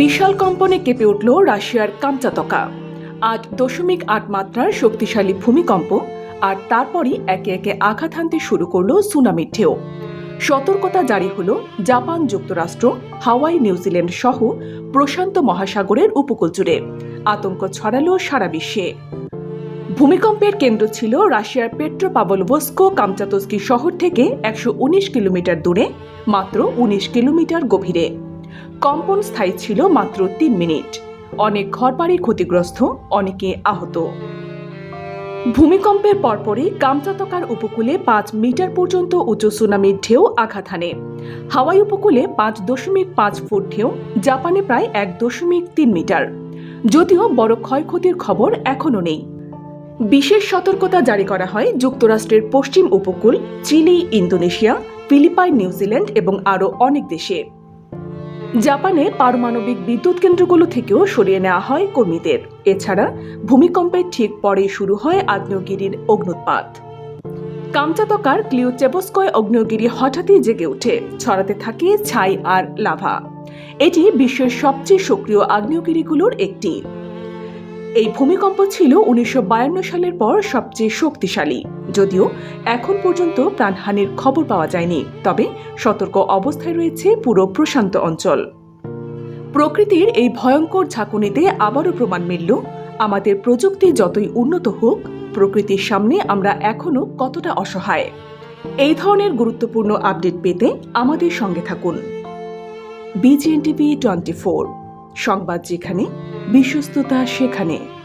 বিশাল কম্পনে কেঁপে উঠল রাশিয়ার কামচাতকা। আট দশমিক আট মাত্রার শক্তিশালী ভূমিকম্প, আর তারপরই একে একে আঘাত হানতে শুরু করল সুনামির ঢেউ। সতর্কতা জারি হলো জাপান যুক্তরাষ্ট্র, হাওয়াই নিউজিল্যান্ড সহ প্রশান্ত মহাসাগরের উপকূল জুড়ে। আতঙ্ক ছড়ালো সারা বিশ্বে। ভূমিকম্পের কেন্দ্র ছিল রাশিয়ার পেট্রোপাবলভস্কো কামচাতস্কি শহর থেকে একশো উনিশ কিলোমিটার দূরে, মাত্র উনিশ কিলোমিটার গভীরে। কম্পন স্থায়ী ছিল মাত্র তিন মিনিট। অনেক ঘরবাড়ি ক্ষতিগ্রস্ত, অনেকে আহত। ভূমিকম্পের পরপরই কামচাতকার উপকূলে পাঁচ মিটার পর্যন্ত উঁচু সুনামির ঢেউ আঘাত হানে। হাওয়াই উপকূলে পাঁচ দশমিক পাঁচ ফুট ঢেউ, জাপানে প্রায় এক দশমিক তিন মিটার। যদিও বড় ক্ষয়ক্ষতির খবর এখনও নেই। বিশেষ সতর্কতা জারি করা হয় যুক্তরাষ্ট্রের পশ্চিম উপকূল, চিলি, ইন্দোনেশিয়া, ফিলিপাইন, নিউজিল্যান্ড এবং আরও অনেক দেশে। জাপানে পারমাণবিক বিদ্যুৎ কেন্দ্রগুলো থেকেও সরিয়ে নেওয়া হয় কর্মীদের। এছাড়া ভূমিকম্পের ঠিক পরেই শুরু হয় আগ্নেয়গিরির অগ্নুৎপাত। কামচাতকার ক্লিওচেবস্কয় অগ্নেয়গিরি হঠাৎই জেগে ওঠে, ছড়াতে থাকে ছাই আর লাভা। এটি বিশ্বের সবচেয়ে সক্রিয় আগ্নেয়গিরিগুলোর একটি। এই ভূমিকম্প ছিল উনিশশো সালের পর সবচেয়ে শক্তিশালী। যদিও এখন পর্যন্ত প্রাণহানির খবর পাওয়া যায়নি, তবে সতর্ক অবস্থায় রয়েছে পুরো প্রশান্ত অঞ্চল। প্রকৃতির এই ভয়ঙ্কর ঝাঁকুনিতে আবারও প্রমাণ মিলল, আমাদের প্রযুক্তি যতই উন্নত হোক, প্রকৃতির সামনে আমরা এখনও কতটা অসহায়। এই ধরনের গুরুত্বপূর্ণ আপডেট পেতে আমাদের সঙ্গে থাকুন। বিজিএন টিভি টোয়েন্টি ফোর, সংবাদ যেখানে বিশ্বস্ততা সেখানে।